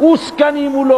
উস্কানিমূলক